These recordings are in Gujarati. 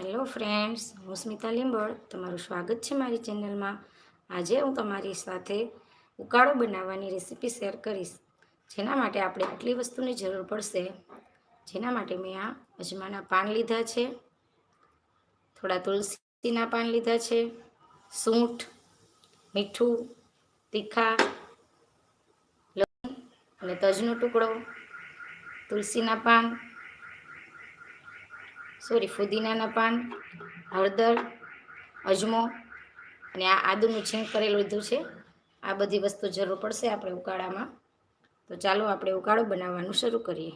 હેલો ફ્રેન્ડ્સ, હું સ્મિતા લીંબળ. તમારું સ્વાગત છે મારી ચેનલમાં. આજે હું તમારી સાથે ઉકાળો બનાવવાની રેસીપી શેર કરીશ. જેના માટે આપણે આટલી વસ્તુની જરૂર પડશે. જેના માટે મેં આ અજમાના પાન લીધા છે. થોડા તુલસીના પાન લીધા છે. સૂંઠ, મીઠું, તીખા, લસણ અને તજનો ટુકડો, તુલસીના પાન સોરી, ફુદીનાના પાન, હળદર, અજમો અને આ આદુનું છીણ કરેલું લીધું છે. આ બધી વસ્તુ જરૂર પડશે આપણે ઉકાળામાં. તો ચાલો આપણે ઉકાળો બનાવવાનું શરૂ કરીએ.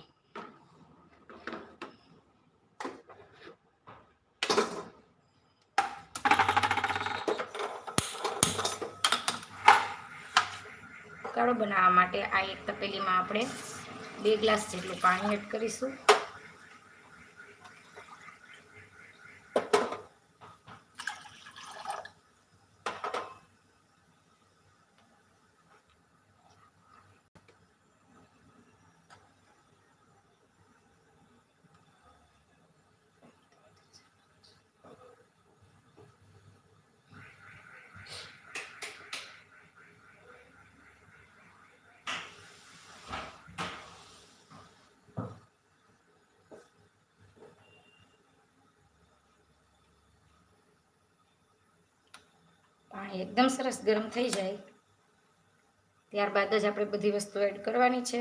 ઉકાળો બનાવવા માટે આ એક તપેલીમાં આપણે બે ગ્લાસ જેટલું પાણી એડ કરીશું. પાણી એકદમ સરસ ગરમ થઈ જાય. ત્યારબાદ જ આપણે બધી વસ્તુ એડ કરવાની છે.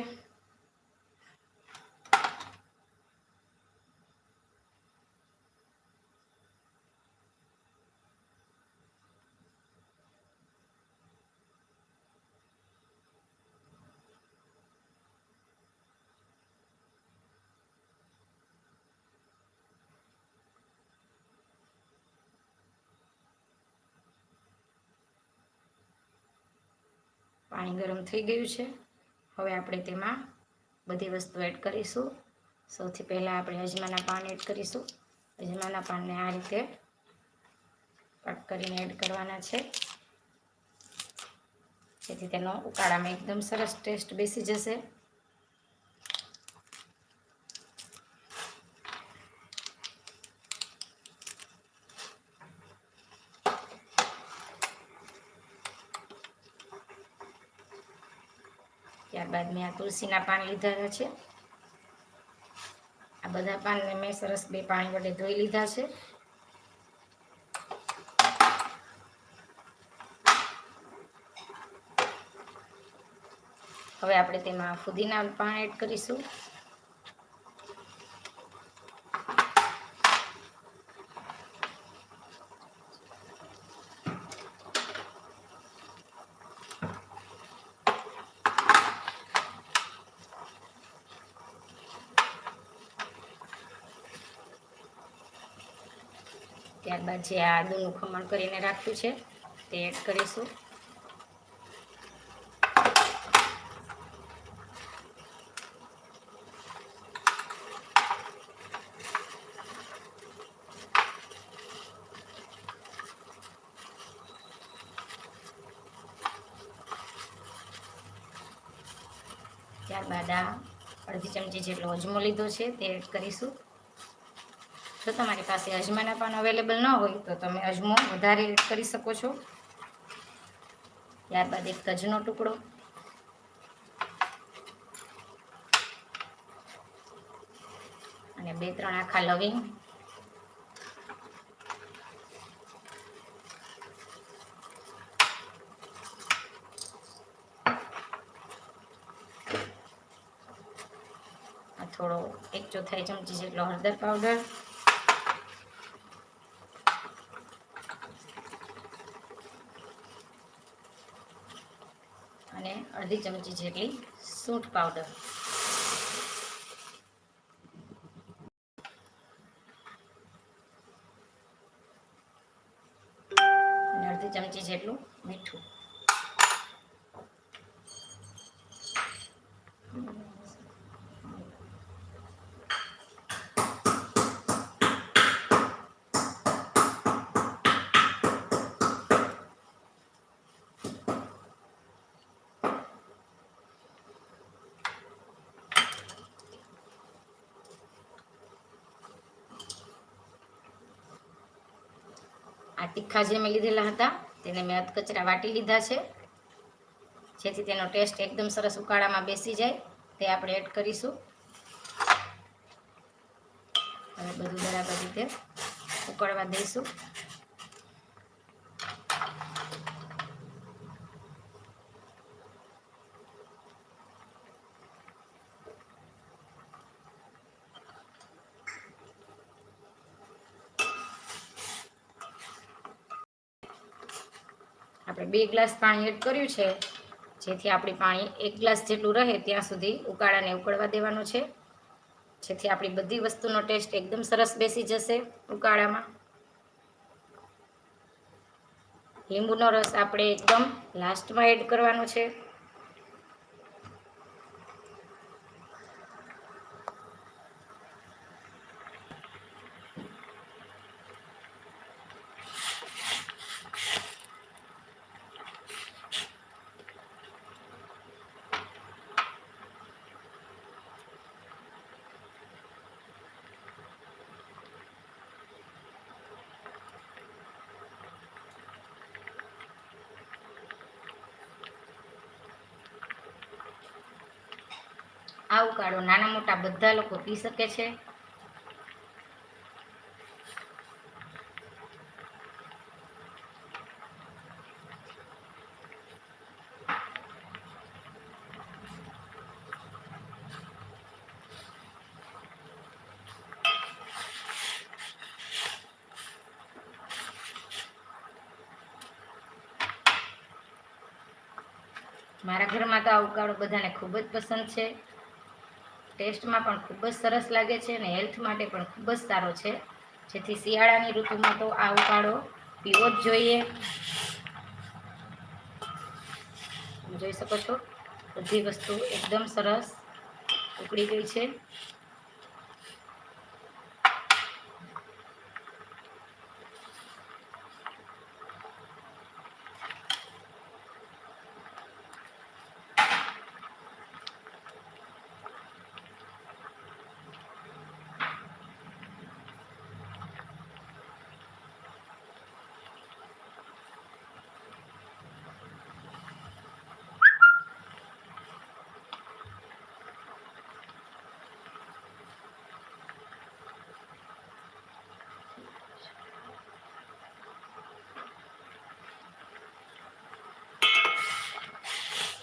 પાણી ગરમ થઈ ગયું છે. હવે આપણે તેમાં બધી વસ્તુ એડ કરીશું. સૌથી પહેલાં આપણે અજમાના પાન એડ કરીશું. અજમાના પાનને આ રીતે કટ કરીને એડ કરવાના છે. જેથી તેનો ઉકાળામાં એકદમ સરસ ટેસ્ટ બેસી જશે. આ તુલસીના પાન લીધા છે. આ બધા પાનને મેં સરસ બે પાણી વડે ધોઈ લીધા છે. હવે આપણે તેમાં ફુદીના પાન એડ કરીશું. ત્યારબાદ જે આ આદુનું ખમણ કરીને રાખ્યું છે, તે એડ કરીશું. ત્યારબાદ આ અડધી ચમચી જેટલો અજમો લીધો છે, તે એડ કરીશું. જો તમારી પાસે અજમાના પાન અવેલેબલ ન હોય તો તમે અજમો વધારે એડ કરી શકો છો. ત્યારબાદ એક તજનો ટુકડો. અને બે ત્રણ આખા લવિંગ. થોડો એક ચોથાઈ ચમચી જેટલો હળદર પાવડર અને અડધી ચમચી જેટલી સૂંઠ પાવડર. અડધી ચમચી જેટલું મીઠું. આ તીખા જે મેં લીધેલા હતા, તેને મેં અધકચરા વાટી લીધા છે. જેથી તેનો ટેસ્ટ એકદમ સરસ ઉકાળામાં બેસી જાય. તે આપણે એડ કરીશું. હવે બધું બરાબર રીતે ઉકળવા દઈશું. આપણે બે ગ્લાસ પાણી એડ કર્યું છે, જેથી આપણી પાણી એક ગ્લાસ જેટલું રહે ત્યાં સુધી ઉકાળાને ઉકળવા દેવાનું છે. જેથી આપણી બધી વસ્તુનો ટેસ્ટ એકદમ સરસ બેસી જશે ઉકાળામાં. લીંબુનો રસ આપણે એકદમ લાસ્ટમાં એડ કરવાનો છે. આ ઉકાળો નાના મોટા બધા લોકો પી શકે છે. મારા ઘરમાં તો આ ઉકાળો બધાને ખૂબ જ પસંદ છે. ટેસ્ટમાં પણ ખૂબ જ સરસ લાગે છે અને હેલ્થ માટે પણ ખૂબ જ સારો છે. જેથી શિયાળાની ઋતુમાં તો આ ઉકાળો પીવો જ જોઈએ. જોઈ શકો છો? બધી વસ્તુ એકદમ સરસ ઉકળી ગઈ છે.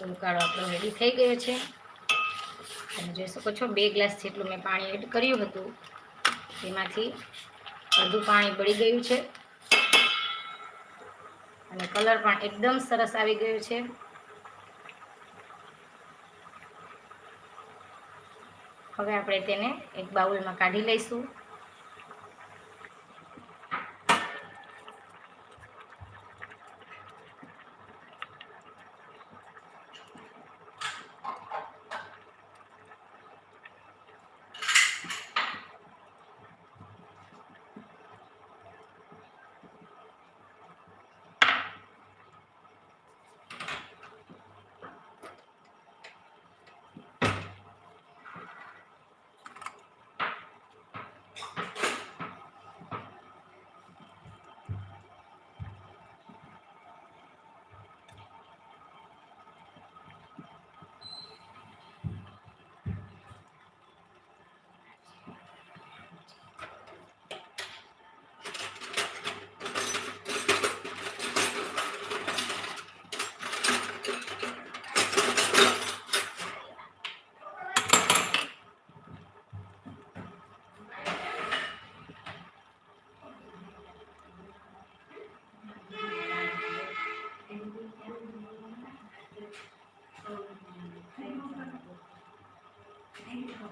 તો ઉકાળો આપણો રેડી થઈ ગયો છે. તમે જોઈ શકો છો, બે ગ્લાસ જેટલું મેં પાણી એડ કર્યું હતું. તેમાંથી અડધું પાણી બળી ગયું છે. અને કલર પણ એકદમ સરસ આવી ગયો છે. હવે આપણે તેને એક બાઉલમાં કાઢી લઈશું. 哎你好